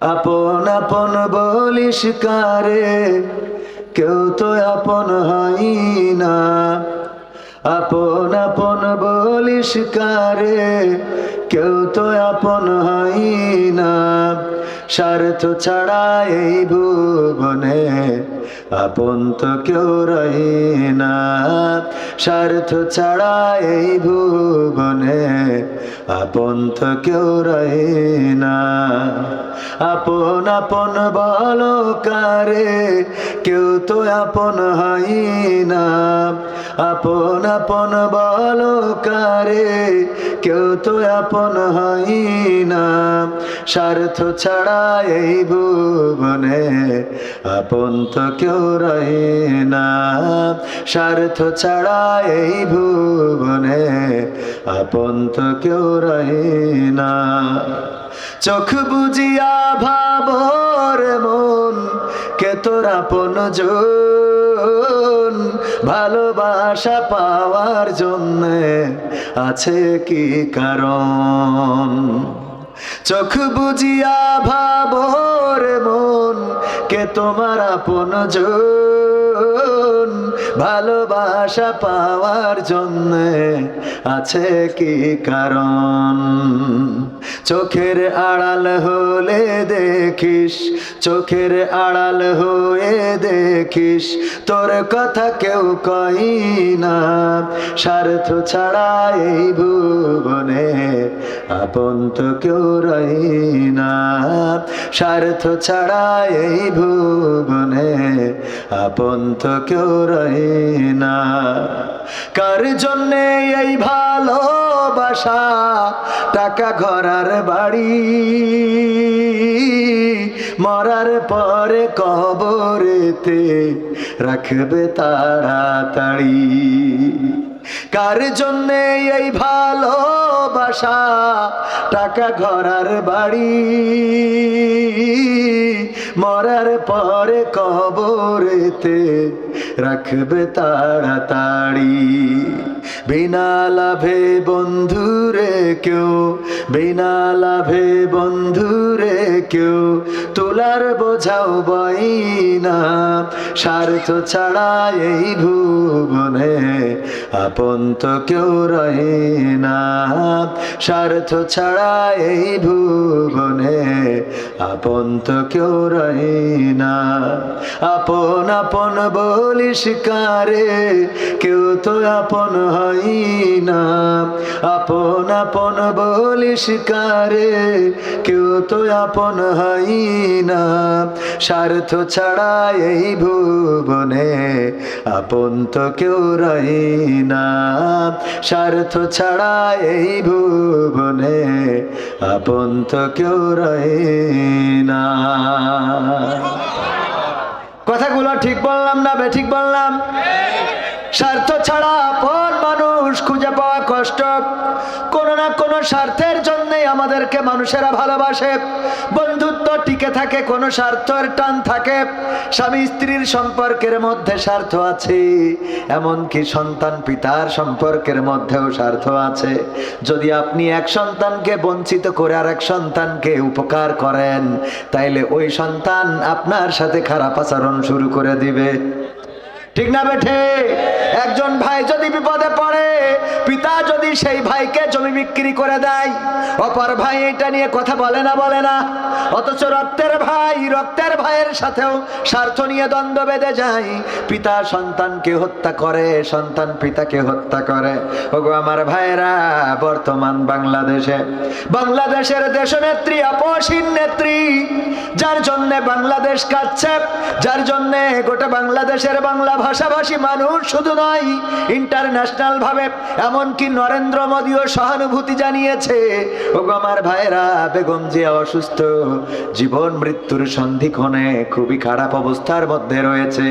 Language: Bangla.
আপন আপন বলিস কারে, কেউ তো আপন হয় না। আপন আপন বলিস কারে, কেউ তো আপন হয় না। স্বার্থ ছাড়া এই ভুবনে আপন তো কেউ রই না। স্বার্থ ছাড়া এই ভুবনে আপন তো কেউ রই না। আপন আপন বলো কারে, কেউ তো আপন হয় না। আপন আপন বলো কারে, কেউ তো আপন হয় না। স্বার্থ ছাড়া এই ভুবনে আপন তো কেউ রয় না। স্বার্থ ছাড়া এই ভুবনে আপন তো কেউ রয় না। চোখ বুঝিয়া ভাবর মন, কে তোর আপন ভালোবাসা পাওয়ার জন্য আছে কি কারণ? চোখ বুঝিয়া ভাবর মন কে তোমার আপন জন ভালোবাসা পাওয়ার জন্য আছে কি কারণ? চোখের আড়াল হলে দেখিস, চোখের আড়াল হয়ে দেখিস, তোর কথা কেউ কই না। স্বার্থ ছাড়া এই ভুবনে আপন তো কেউ রই না। স্বার্থ ছাড়া এই ভুবনে আপন তো কেউ রই না। কার জন্যে এই ভালোবাসা? টাকা ঘরার বাড়ি। মরার পরে কবরেতে রাখবে তাড়াতাড়ি। কার জন্যে এই ভালোবাসা? টাকা ঘরার বাড়ি। মরার পরে কবরেতে রাখবে তাড়াতাড়ি। বিনা লাভে বন্ধুরে কেউ, বিনা লাভে বন্ধুরে কেউ, তোলার বোঝাও বই না স্বার্থ ছাড়া এই ভুবনে আপন তো কেউ রহে না। স্বার্থ ছাড়া এই ভুবনে আপন তো কেউ রহে না। আপন আপন বলিস কারে, কেউ তো আপন হই না। আপন আপন বলিস কারে, কেউ তো আপন হই না। স্বার্থ ছাড়া এই ভুবনে আপন তো কেউ রই না। স্বার্থ ছাড়া এই ভুবনে আপন তো কেউ রই না। কথাগুলো ঠিক বললাম না বেঠিক বললাম? স্বার্থ ছাড়া আপন মানুষ খুঁজে পাওয়া কষ্ট স্বার্থের জন্যই আমাদেরকে মানুষেরা ভালোবাসে। বন্ধুত্ব টিকে থাকে, কোনো স্বার্থের টান থাকে। স্বামী স্ত্রীর সম্পর্কের মধ্যে স্বার্থ আছে, এমনকি সন্তান পিতার সম্পর্কের মধ্যেও স্বার্থ আছে। যদি আপনি এক সন্তানকে বঞ্চিত করে আর এক সন্তানকে উপকার করেন, তাইলে ওই সন্তান আপনার সাথে খারাপ আচরণ শুরু করে দিবে। ঠিক না বেঠে? একজন যদি সেই ভাইকে জমি বিক্রি করে দেয়। অপর ভাই এটা নিয়ে কথা বলে না বলে না। অথচ রক্তের ভাই, রক্তের ভাইয়ের সাথেও স্বার্থ নিয়ে দ্বন্দ্ব বেঁধে যায়। পিতা সন্তানকে হত্যা করে, সন্তান পিতাকে হত্যা করে। ওগো আমার ভাইয়েরা, বর্তমান বাংলাদেশে, বাংলাদেশের দেশনেত্রী, আপসীন নেত্রী, যার জন্য বাংলাদেশ কাচ্ছে যার জন্য গোটা বাংলাদেশের বাংলা ভাষাভাষী মানুষ শুধু নয় ইন্টারন্যাশনাল ভাবে এমনকি নরেন্দ্র মোদীও সহানুভূতি জানিয়েছে, ওগো আমার ভাইরা বেগম যে অসুস্থ। জীবন, মৃত্যুর সন্ধিক্ষণে খুবই খারাপ অবস্থার মধ্যে রয়েছে।